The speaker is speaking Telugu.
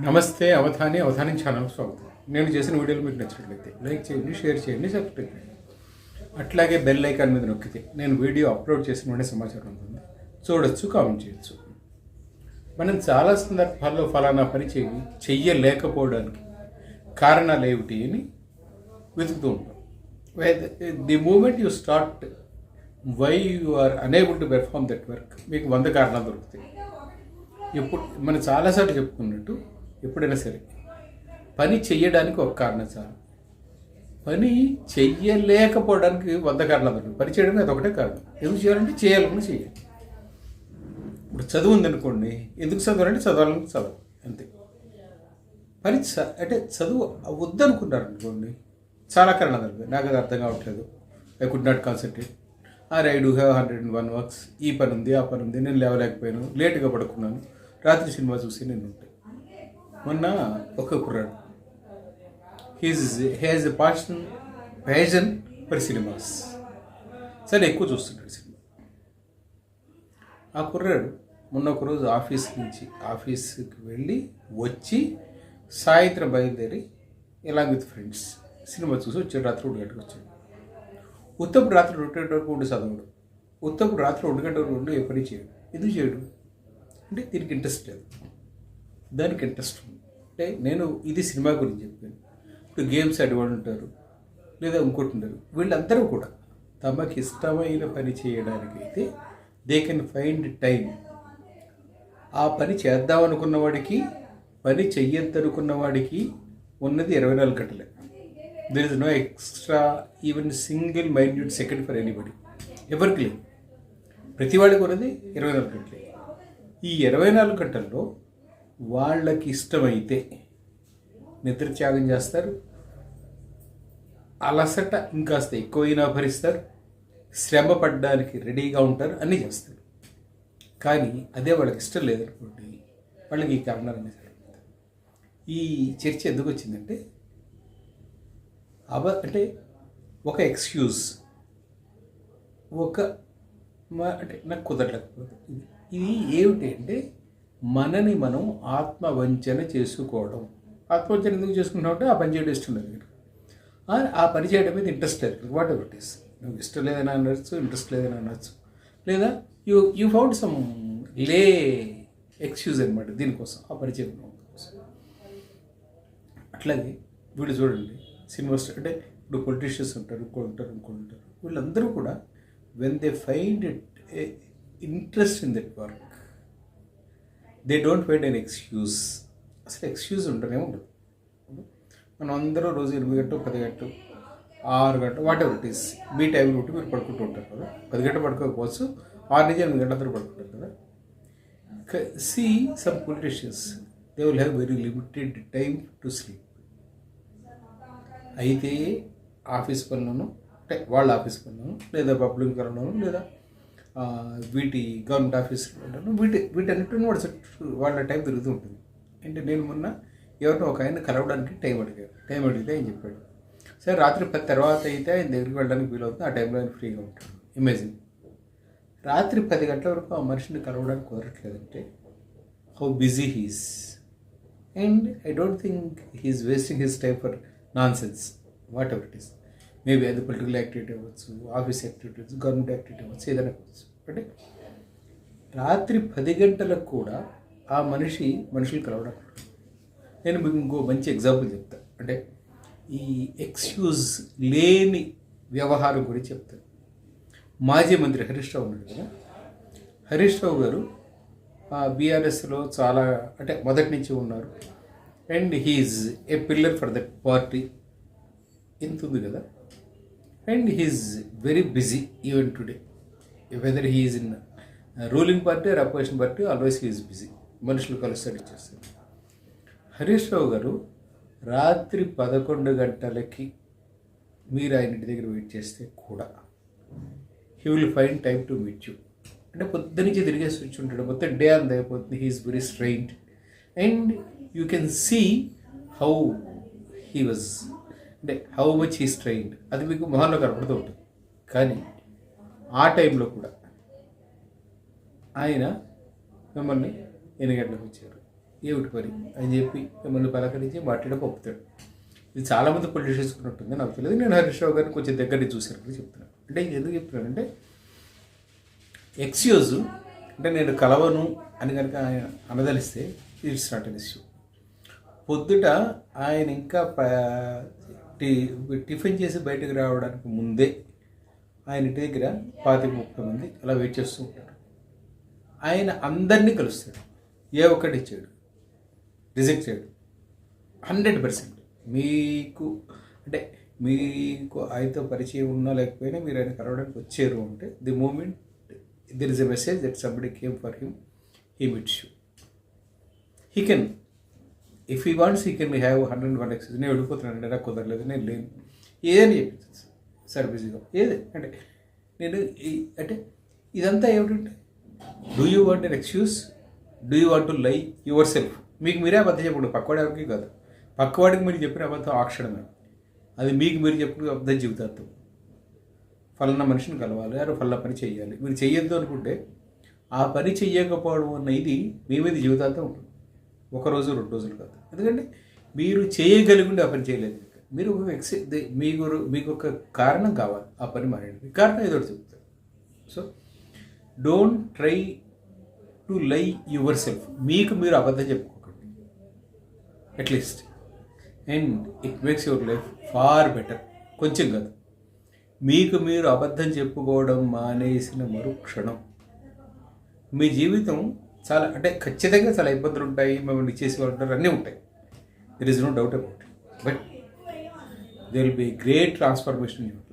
నమస్తే అవధాని అవధాని ఛానల్ స్వాగతం. నేను చేసిన వీడియోలు మీకు నచ్చినట్లయితే లైక్ చేయండి షేర్ చేయండి సబ్స్క్రైబ్ చేయండి. అట్లాగే బెల్ ఐకాన్ మీద నొక్కితే నేను వీడియో అప్లోడ్ చేసిన వెంటనే సమాచారం ఉంటుంది. చూడొచ్చు కామెంట్ చేయొచ్చు. మనం చాలా సందర్భాల్లో ఫలానా పని చేయి చెయ్యలేకపోవడానికి కారణాలు ఏమిటి అని వెతుకుతూ ఉంటాం. The moment you start why you are unable to perform that work మీకు వంద కారణాలు దొరుకుతాయి. ఎప్పుడు మనం చాలాసార్లు చెప్పుకున్నట్టు ఎప్పుడైనా సరే. పని చెయ్యడానికి ఒక కారణం చాలు పని చెయ్యలేకపోవడానికి వంద కారణాలు ఉన్నాయి. పని చేయడానికి అది ఒకటే కారణం. ఎందుకు చేయాలంటే చేయాలని చేయాలి ఇప్పుడు చదువు ఉందనుకోండి ఎందుకు చదవాలంటే చదవాలని చదవ అంతే. పని చ అంటే చదువు వద్దనుకున్నారు అనుకోండి చాలా కారణాలు దొరుకుతాయి నాకు అది అర్థం కావట్లేదు. I could not concentrate. Or I do have hundred and one works. ఈ పని ఉంది ఆ పని ఉంది నేను లేవలేకపోయాను లేటుగా పడుకున్నాను రాత్రి సినిమా చూసి నేను ఉంటాయి మొన్న ఒక కుర్రాడు. He's has a passion passion for cinemas సరే ఎక్కువ చూస్తుంటాడు సినిమా. ఆ కుర్రాడు మొన్న ఒకరోజు ఆఫీస్ నుంచి ఆఫీస్కి వెళ్ళి వచ్చి సాయంత్రం బయలుదేరి ఇలా విత్ ఫ్రెండ్స్ సినిమా చూసి వచ్చాడు రాత్రి ఒంటి గంటకు వచ్చాడు. ఉత్తప్పుడు రాత్రి రెండు గంటల వరకు ఉండి చదవడు. ఉత్తప్పుడు రాత్రి ఒంటి గంట వరకు ఉండి ఏ పని చేయడు. ఎందుకు చేయడు? అంటే దీనికి ఇంట్రెస్ట్ లేదు. దానికి ఇంట్రెస్ట్ ఉంది. అంటే నేను ఇది సినిమా గురించి చెప్పాను. ఇప్పుడు గేమ్స్ ఆడేవాళ్ళు ఉంటారు. లేదా ఇంకోటి ఉంటారు వీళ్ళందరూ కూడా తమకి ఇష్టమైన పని చేయడానికైతే దే కెన్ ఫైండ్ టైం ఆ పని చేద్దాం అనుకున్న వాడికి పని చెయ్యొద్దనుకున్న వాడికి ఉన్నది ఇరవై నాలుగు గంటలే. There is no extra even single minute second for anybody ఎవరికి లేదు. ప్రతి వాడికి ఉన్నది ఇరవై నాలుగు గంటలే. ఈ ఇరవై నాలుగు గంటల్లో వాళ్ళకి ఇష్టమైతే నిద్ర త్యాగం చేస్తారు. అలసట ఇంకాస్త ఎక్కువైనా భరిస్తారు. శ్రమ పడ్డానికి రెడీగా ఉంటారు. అన్నీ చేస్తారు. కానీ అదే వాళ్ళకి ఇష్టం లేదనుకోండి వాళ్ళకి ఈ కారణాలన్నీ ఈ చర్చ ఎందుకు వచ్చిందంటే అవ అంటే ఒక ఎక్స్క్యూజ్ ఒక అంటే నాకు కుదరలేకపోతే. ఇది ఏమిటి అంటే మనని మనం ఆత్మవంచన చేసుకోవడం. ఆత్మవంచన ఎందుకు చేసుకుంటాం అంటే ఆ పని చేయడం ఇష్టం లేదు ఆ- పని చేయడం మీద ఇంట్రెస్ట్ లేదు వాట్ ఎవర్ ఇట్ ఈస్ నువ్వు ఇష్టం లేదని అనొచ్చు ఇంట్రెస్ట్ లేదని అనొచ్చు. లేదా you you found some lame excuse అనమాట దీనికోసం ఆ పని చేయడం కోసం. అట్లాగే వీళ్ళు చూడండి సినిమాస్ అంటే ఇప్పుడు పొలిటీషియన్స్ ఉంటారు ఇంకో ఉంటారు ఇంకో ఉంటారు. వీళ్ళందరూ కూడా when they find it interest in that work they don't wait an excuse అసలు ఎక్స్క్యూజ్ ఉంటూనే ఉండదు. మనం అందరూ రోజు ఎనిమిది గంటలు పది గంటలు ఆరు గంట వాట్ ఎవర్ ఇట్ ఈస్ మీ టైం బట్టి మీరు పడుకుంటూ ఉంటారు కదా. పది గంటలు పడుకోకపోవచ్చు ఆరు నుంచి ఎనిమిది గంటల అందరూ పడుకుంటారు కదా. See some politicians they will have very limited time to sleep అయితే ఆఫీస్ పనులను అంటే వాళ్ళ ఆఫీస్ పనులను లేదా పబ్లిక్ పనులను లేదా వీటి గవర్నమెంట్ ఆఫీస్ వీటి వీటన్నిటిని వాళ్ళ వాళ్ళ టైం తిరుగుతూ ఉంటుంది. అంటే నేను మొన్న ఎవరినో ఒక ఆయన కలవడానికి టైం అడిగారు టైం అడిగితే ఆయన చెప్పాడు? సరే రాత్రి పది తర్వాత అయితే ఆయన దగ్గరికి వెళ్ళడానికి వీలవుతుంది. ఆ టైంలో ఆయన ఫ్రీగా ఉంటాడు. ఇమేజిన్ రాత్రి పది గంటల వరకు ఆ మనిషిని కలవడానికి కుదరట్లేదంటే how busy he's and I don't think he's wasting his time for nonsense whatever it is maybe అది పొలిటికల్ యాక్టివిటీ అవ్వచ్చు ఆఫీస్ యాక్టివిటీ అవ్వచ్చు గవర్నమెంట్ యాక్టివిటీ అవ్వచ్చు ఏదైనా అవ్వచ్చు. అంటే రాత్రి పది గంటలకు కూడా ఆ మనిషి మనుషులు కలవడం. నేను మీకు ఇంకో మంచి ఎగ్జాంపుల్ చెప్తా. అంటే ఈ ఎక్స్క్యూజ్ లేని వ్యవహారం గురించి చెప్తాను మాజీ మంత్రి హరీష్ రావు ఉన్నాడు కదా? హరీష్ రావు గారు బీఆర్ఎస్లో చాలా అంటే మొదటి నుంచి ఉన్నారు. And he's a pillar for that party ఇంత ఉంది కదా? And he's very busy even today whether he's in ruling party or opposition party always he's busy మనుషులు కలుస్తాడు ఇచ్చేస్తారు హరీష్ రావు గారు రాత్రి పదకొండు గంటలకి మీరు ఆయన ఇంటి దగ్గర వెయిట్ చేస్తే కూడా he will find time to meet you అంటే పొద్దునుంచి తిరిగేసి వచ్చి ఉంటాడు. మొత్తం డే అంత అయిపోతుంది. He's very strained and you can see how he was అంటే హౌ మచ్ హీస్ స్ట్రైన్డ్ అది మీకు మొహంలో కనపడుతూ ఉంటుంది కానీ ఆ టైంలో కూడా ఆయన మిమ్మల్ని ఎన్ని గంటలకు వచ్చారు ఏమిటి పని? అని చెప్పి మిమ్మల్ని పలకరించి మాట్లాడి పంపుతాడు. ఇది చాలామంది పొలిటీషియన్స్ ఉన్నట్టుంది. నాకు తెలియదు. నేను హరీష్ రావు గారిని కొంచెం దగ్గర నుంచి చూశాను చెప్తున్నాను. అంటే ఎందుకు ఎందుకు చెప్తున్నానంటే ఎక్స్యూజ్ అంటే నేను కలవను అని కనుక ఆయన అనదలిస్తే ఇట్స్ నాట్ అన్ ఇష్యూ పొద్దుట ఆయన ఇంకా టి- టిఫిన్ చేసి బయటకు రావడానికి ముందే ఆయన దగ్గర పాతి ముప్పై మంది అలా వెయిట్ చేస్తూ ఉంటారు. ఆయన అందరినీ కలుస్తాడు. ఏ ఒక్కటి ఇచ్చాడు రిజెక్ట్ చేయడు. Hundred percent. మీకు అంటే మీకు ఆయనతో పరిచయం ఉన్నా లేకపోయినా మీరు ఆయన కలవడానికి వచ్చారు అంటే the moment there is a message that somebody came for him he meets you. He can if you wants you can have hundred one excuses నేను వెళ్ళిపోతున్నాను నాకు కుదరలేదు నేను లేను. ఏదని చెప్పింది సార్ బిజీగా. ఏది? అంటే నేను అంటే ఇదంతా ఏమిటంటే do you want an excuse do you want to lie yourself మీకు మీరే అబద్ధం చెప్పండి. పక్కవాడికి ఎవరికి కాదు. పక్కవాడికి మీరు చెప్పిన అబద్ధం ఆ క్షణమే. అది మీకు మీరు చెప్పిన అబద్ధం జీవితార్థం ఫలానా మనిషిని కలవాలి అరే ఫలానా పని చేయాలి. మీరు చెయ్యొద్దు అనుకుంటే ఆ పని చెయ్యకపోవడం అన్న ఇది మీ మీద జీవితాంతం ఉంటుంది. ఒక రోజు రెండు రోజులు కాదు. ఎందుకంటే మీరు చేయగలిగిండి ఆ పని చేయలేదు. మీరు ఒక ఎక్స్ మీకు మీకు ఒక కారణం కావాలి. ఆ పని మానేయడానికి కారణం ఏదో చెప్తారు. So don't try to lie yourself మీకు మీరు అబద్ధం చెప్పుకోకండి. At least and it makes your life far better కొంచెం కాదు. మీకు మీరు అబద్ధం చెప్పుకోవడం మానేసిన మరుక్షణం. మీ జీవితం చాలా అంటే ఖచ్చితంగా చాలా ఇబ్బందులు ఉంటాయి మిమ్మల్ని చేసి వాళ్ళు ఉంటారు అన్నీ ఉంటాయి there is no doubt about but they will be great transformation యూట్